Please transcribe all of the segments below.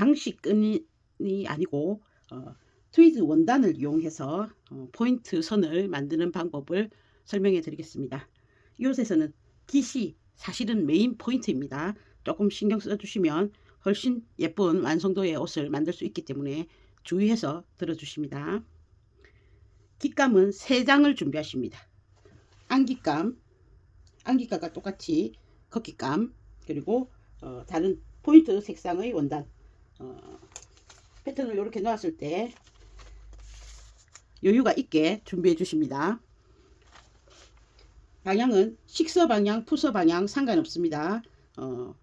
장식끈이 아니고 어, 트위드 원단을 이용해서 어, 포인트 선을 만드는 방법을 설명해 드리겠습니다. 이 옷에서는 깃이 사실은 메인 포인트입니다. 조금 신경 써주시면 훨씬 예쁜 완성도의 옷을 만들 수 있기 때문에 주의해서 들어주십니다. 깃감은 3장을 준비하십니다. 안깃감, 안깃감과 똑같이 겉깃감, 그리고 어, 다른 포인트 색상의 원단 어, 패턴을 이렇게 놓았을 때 여유가 있게 준비해 주십니다. 방향은 식서 방향, 푸서 방향 상관없습니다. 어,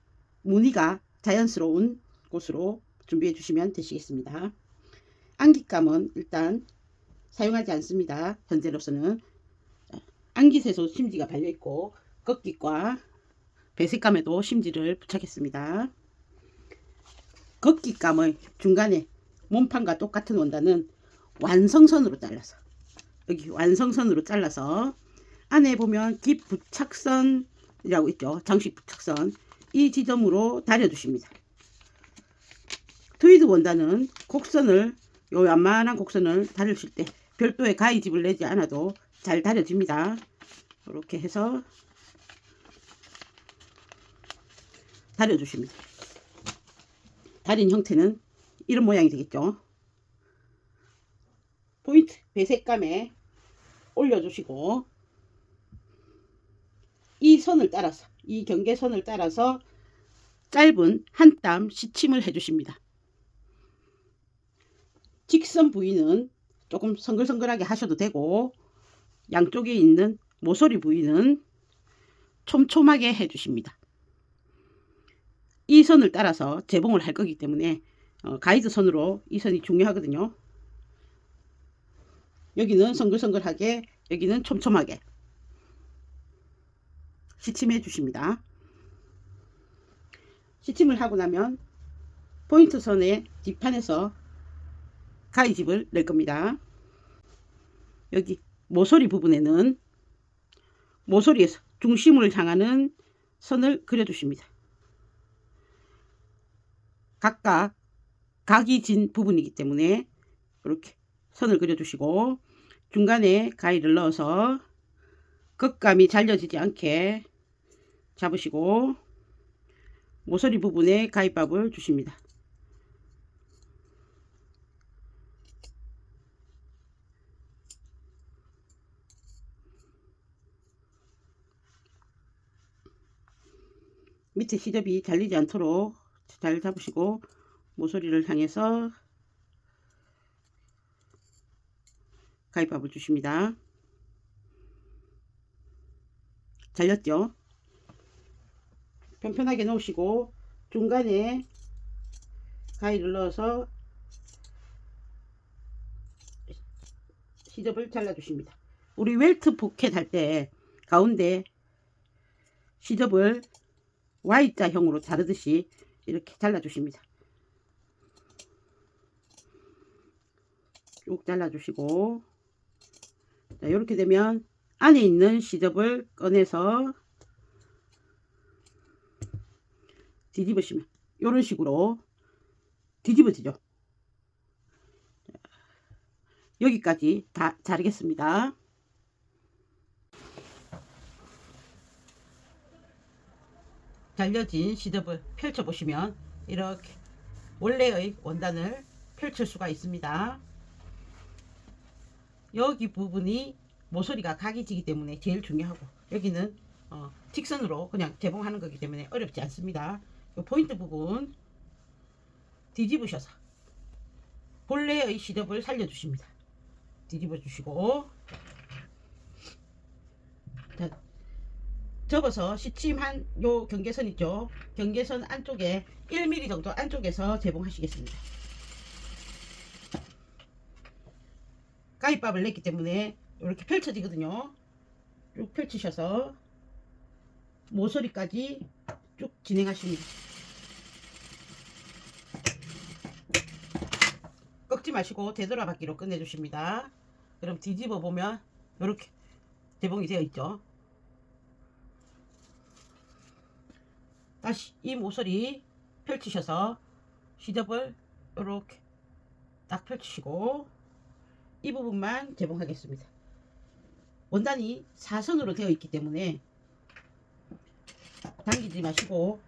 무늬가 자연스러운 곳으로 준비해 주시면 되시겠습니다. 안깃감은 일단 사용하지 않습니다. 현재로서는 안깃에서 심지가 발려 있고 겉깃과 배색감에도 심지를 부착했습니다. 겉깃감의 중간에 몸판과 똑같은 원단은 완성선으로 잘라서 여기 완성선으로 잘라서 안에 보면 깃 부착선이라고 있죠. 장식 부착선 이 지점으로 다려주십니다. 트위드 원단은 곡선을 요 완만한 곡선을 다려줄 때 별도의 가위집을 내지 않아도 잘 다려집니다. 이렇게 해서 다려주십니다. 다린 형태는 이런 모양이 되겠죠. 포인트 배색감에 올려주시고 이 선을 따라서 이 경계선을 따라서 짧은 한 땀 시침을 해주십니다. 직선 부위는 조금 성글성글하게 하셔도 되고 양쪽에 있는 모서리 부위는 촘촘하게 해주십니다. 이 선을 따라서 재봉을 할 거기 때문에 어, 가이드 선으로 이 선이 중요하거든요. 여기는 성글성글하게 여기는 촘촘하게 시침해 주십니다. 시침을 하고 나면 포인트 선의 뒷판에서 가위집을 낼 겁니다. 여기 모서리 부분에는 모서리에서 중심을 향하는 선을 그려주십니다. 각각 각이 진 부분이기 때문에 이렇게 선을 그려주시고 중간에 가위를 넣어서 겉감이 잘려지지 않게 잡으시고 모서리 부분에 가위밥을 주십니다. 밑에 시접이 잘리지 않도록 잘 잡으시고 모서리를 향해서 가위밥을 주십니다. 잘렸죠? 편편하게 놓으시고 중간에 가위를 넣어서 시접을 잘라주십니다. 우리 웰트 포켓 할 때 가운데 시접을 Y자형으로 자르듯이 이렇게 잘라주십니다. 쭉 잘라주시고 자, 이렇게 되면 안에 있는 시접을 꺼내서 뒤집으시면 이런 식으로 뒤집어지죠. 여기까지 다 자르겠습니다. 잘려진 시접을 펼쳐 보시면 이렇게 원래의 원단을 펼칠 수가 있습니다. 여기 부분이 모서리가 각이 지기 때문에 제일 중요하고 여기는 어, 직선으로 그냥 재봉하는 거기 때문에 어렵지 않습니다. 이 포인트 부분 뒤집으셔서 본래의 시접을 살려주십니다. 뒤집어 주시고 자, 접어서 시침한 요 경계선 있죠. 경계선 안쪽에 1mm 정도 안쪽에서 재봉하시겠습니다. 가위밥을 냈기 때문에 이렇게 펼쳐지거든요. 쭉 펼치셔서 모서리까지 쭉 진행하십니다. 꺾지 마시고 되돌아 받기로 끝내주십니다. 그럼 뒤집어 보면 이렇게 재봉이 되어 있죠. 다시 이 모서리 펼치셔서 시접을 이렇게 딱 펼치시고 이 부분만 재봉하겠습니다. 원단이 사선으로 되어 있기 때문에 당기지 마시고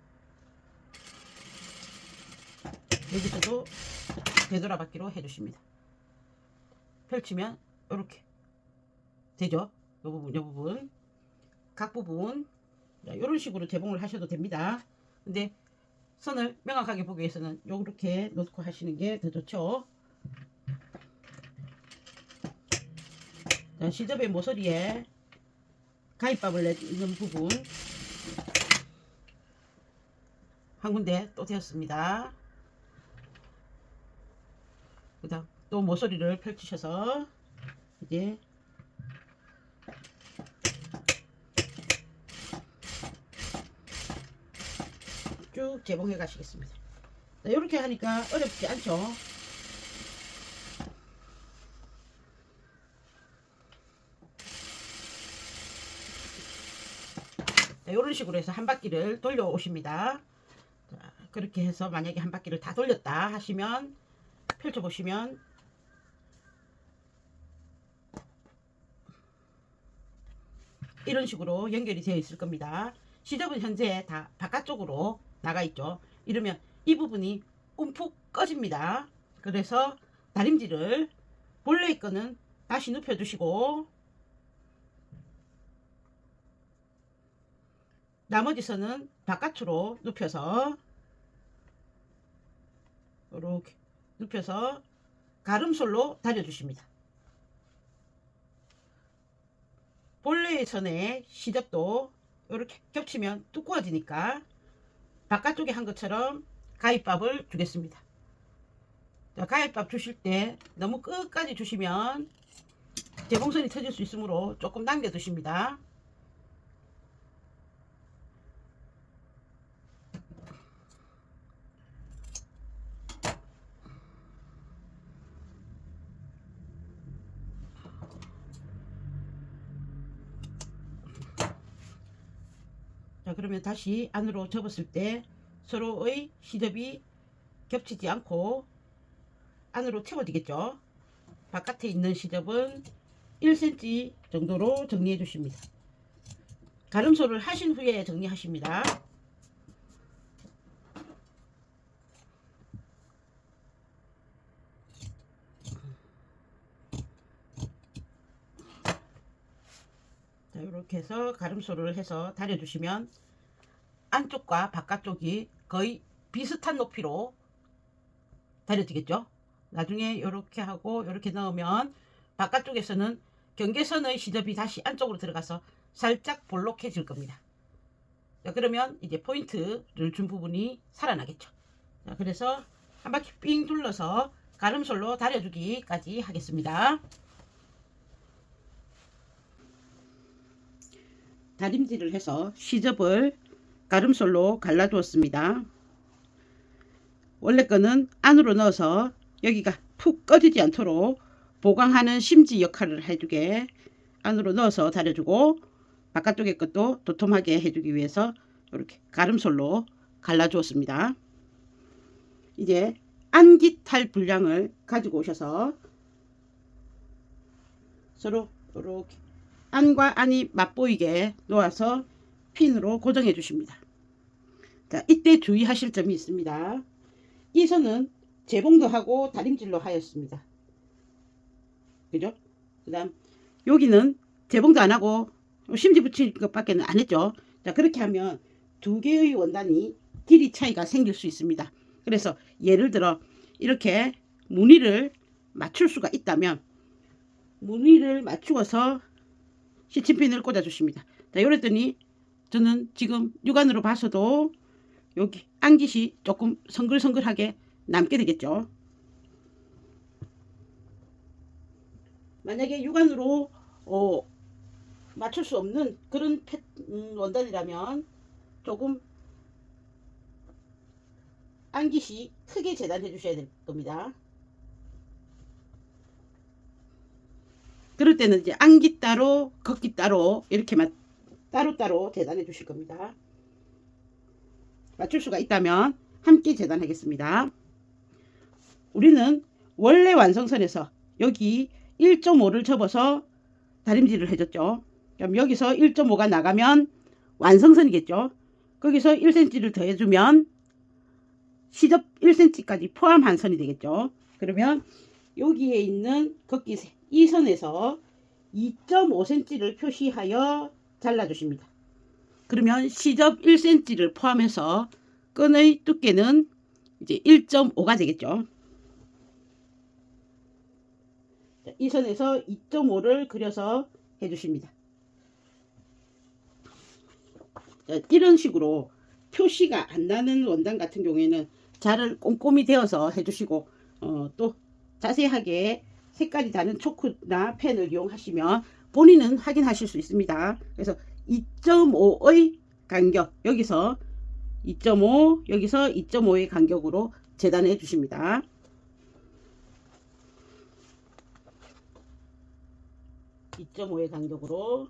여기서도 되돌아 받기로 해주십니다. 펼치면 이렇게 되죠. 이 부분, 이 부분, 각 부분 이런 식으로 재봉을 하셔도 됩니다. 근데 선을 명확하게 보기 위해서는 이렇게 놓고 하시는 게 더 좋죠. 자, 시접의 모서리에 가입밥을 내는 부분 한 군데 또 되었습니다. 그 다음 또 모서리를 펼치셔서 이제 쭉 재봉해 가시겠습니다. 자, 이렇게 하니까 어렵지 않죠? 자, 이런 식으로 해서 한 바퀴를 돌려 오십니다. 자, 그렇게 해서 만약에 한 바퀴를 다 돌렸다 하시면 펼쳐 보시면 이런 식으로 연결이 되어 있을 겁니다. 시접은 현재 다 바깥쪽으로 나가 있죠. 이러면 이 부분이 움푹 꺼집니다. 그래서 다림질을 본래 거는 다시 눕혀 두시고 나머지 선은 바깥으로 눕혀서 이렇게 눕혀서 가름솔로 다려주십니다. 본래의 선의 시접도 이렇게 겹치면 두꺼워지니까 바깥쪽에 한 것처럼 가위밥을 주겠습니다. 자, 가위밥 주실 때 너무 끝까지 주시면 재봉선이 터질 수 있으므로 조금 남겨 두십니다. 자 그러면 다시 안으로 접었을 때 서로의 시접이 겹치지 않고 안으로 채워지겠죠? 바깥에 있는 시접은 1cm 정도로 정리해 주십니다. 가름소를 하신 후에 정리하십니다 자, 이렇게 해서 가름소를 해서 다려주시면 안쪽과 바깥쪽이 거의 비슷한 높이로 다려지겠죠. 나중에 이렇게 하고 이렇게 넣으면 바깥쪽에서는 경계선의 시접이 다시 안쪽으로 들어가서 살짝 볼록해질 겁니다. 자, 그러면 이제 포인트를 준 부분이 살아나겠죠. 자, 그래서 한 바퀴 삥 둘러서 가름솔로 다려주기까지 하겠습니다. 다림질을 해서 시접을 가름솔로 갈라두었습니다. 원래 거는 안으로 넣어서 여기가 푹 꺼지지 않도록 보강하는 심지 역할을 해주게 안으로 넣어서 다려주고 바깥쪽의 것도 도톰하게 해주기 위해서 이렇게 가름솔로 갈라주었습니다. 이제 안기탈 분량을 가지고 오셔서 서로 이렇게 안과 안이 맞보이게 놓아서 핀으로 고정해 주십니다. 자, 이때 주의하실 점이 있습니다. 이 선은 재봉도 하고 다림질로 하였습니다. 그죠? 그 다음, 여기는 재봉도 안 하고 심지 붙일 것밖에 안 했죠. 자, 그렇게 하면 두 개의 원단이 길이 차이가 생길 수 있습니다. 그래서 예를 들어 이렇게 무늬를 맞출 수가 있다면 무늬를 맞추어서 시침핀을 꽂아주십니다. 자, 이랬더니 저는 지금 육안으로 봐서도 여기 안깃이 조금 성글성글하게 남게 되겠죠. 만약에 육안으로 어, 맞출 수 없는 그런 패, 음, 원단이라면 조금 안깃이 크게 재단해 주셔야 될 겁니다. 그럴 때는 이제 안기 따로 걷기 따로 이렇게만 따로따로 재단해 주실 겁니다. 맞출 수가 있다면 함께 재단하겠습니다. 우리는 원래 완성선에서 여기 1.5를 접어서 다림질을 해줬죠. 그럼 여기서 1.5가 나가면 완성선이겠죠. 거기서 1cm를 더해주면 시접 1cm까지 포함한 선이 되겠죠. 그러면 여기에 있는 걷기 이 선에서 2.5cm를 표시하여 잘라주십니다. 그러면 시접 1cm를 포함해서 끈의 두께는 이제 1.5가 되겠죠. 자, 이 선에서 2.5를 그려서 해주십니다. 자, 이런 식으로 표시가 안 나는 원단 같은 경우에는 자를 꼼꼼히 대어서 해주시고 어, 또 자세하게 색깔이 다른 초크나 펜을 이용하시면 본인은 확인하실 수 있습니다. 그래서 2.5의 간격 여기서 2.5 여기서 2.5의 간격으로 재단해 주십니다. (2.5의 간격으로